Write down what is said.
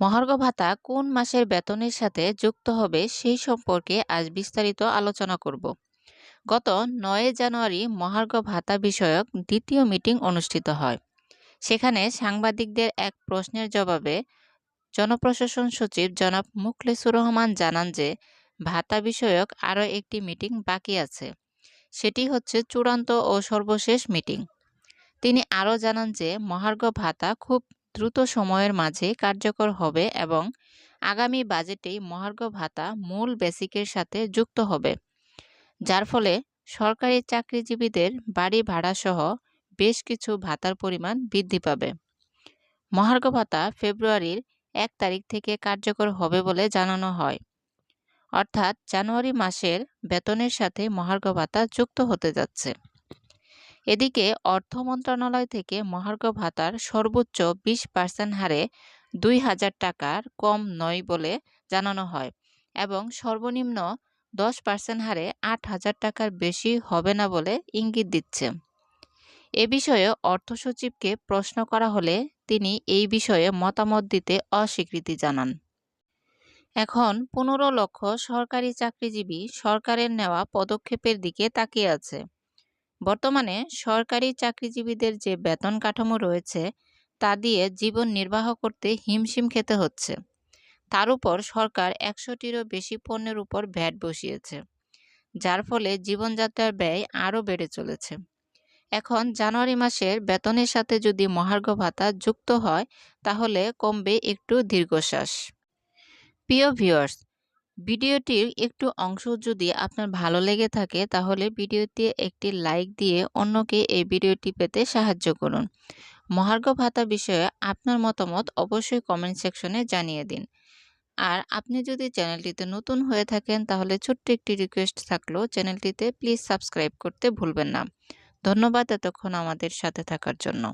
মহার্ঘ ভাতা কোন মাসের বেতনের সাথে যুক্ত হবে সেই সম্পর্কে আজ বিস্তারিত আলোচনা করব। গত নয় জানুয়ারি মহার্ঘ ভাতা বিষয়ক দ্বিতীয় মিটিং অনুষ্ঠিত হয়। সেখানে সাংবাদিকদের এক প্রশ্নের জবাবে জনপ্রশাসন সচিব জনাব মুখলেসুর রহমান জানান যে, ভাতা বিষয়ক আরও একটি মিটিং বাকি আছে। সেটি হচ্ছে চূড়ান্ত ও সর্বশেষ মিটিং। তিনি আরও জানান যে, মহার্ঘ ভাতা খুব দ্রুত সময়ের মাঝে কার্যকর হবে এবং আগামী বাজেটেই মহার্ঘ ভাতা মূল বেসিকের সাথে যুক্ত হবে। যার ফলে সরকারি চাকরিজীবীদের বাড়ি ভাড়াসহ বেশ কিছু ভাতার পরিমাণ বৃদ্ধি পাবে। মহার্ঘ ভাতা ফেব্রুয়ারির এক তারিখ থেকে কার্যকর হবে বলে জানানো হয়। অর্থাৎ জানুয়ারি মাসের বেতনের সাথে মহার্ঘ ভাতা যুক্ত হতে যাচ্ছে। এদিকে অর্থ মন্ত্রণালয় থেকে মহার্ঘ ভাতার সর্বোচ্চ বিশ পার্সেন্ট হারে দুই হাজার টাকার কম নয় বলে জানানো হয় এবং সর্বনিম্ন দশ পার্সেন্ট হারে আট হাজার টাকার বেশি হবে না বলে ইঙ্গিত দিচ্ছে। এ বিষয়ে অর্থ সচিবকে প্রশ্ন করা হলে তিনি এই বিষয়ে মতামত দিতে অস্বীকৃতি জানান। এখন পনেরো লক্ষ সরকারি চাকরিজীবী সরকারের নেওয়া পদক্ষেপের দিকে তাকিয়ে আছে। বর্তমানে সরকারি চাকরিজীবীদের যে বেতন কাঠামো রয়েছে, তা দিয়ে জীবন নির্বাহ করতে হিমশিম খেতে হচ্ছে। তার উপর সরকার একশোটিরও বেশি পণ্যের উপর ভ্যাট বসিয়েছে, যার ফলে জীবনযাত্রার ব্যয় আরও বেড়ে চলেছে। এখন জানুয়ারি মাসের বেতনের সাথে যদি মহার্ঘ ভাতা যুক্ত হয়, তাহলে কমবে একটু দীর্ঘশ্বাস। প্রিয় ভিউয়ার্স ভিডিওটির একটু অংশ যদি আপনার ভালো লেগে থাকে, তাহলে ভিডিওতে একটি লাইক দিয়ে অন্যকে এই ভিডিওটি পেতে সাহায্য করুন। মহার্ঘ ভাতা বিষয়ে আপনার মতামত অবশ্যই কমেন্ট সেকশনে জানিয়ে দিন। আর আপনি যদি চ্যানেলটিতে নতুন হয়ে থাকেন, তাহলে ছোট্ট একটি রিকোয়েস্ট থাকলেও চ্যানেলটিতে প্লিজ সাবস্ক্রাইব করতে ভুলবেন না। ধন্যবাদ এতক্ষণ আমাদের সাথে থাকার জন্য।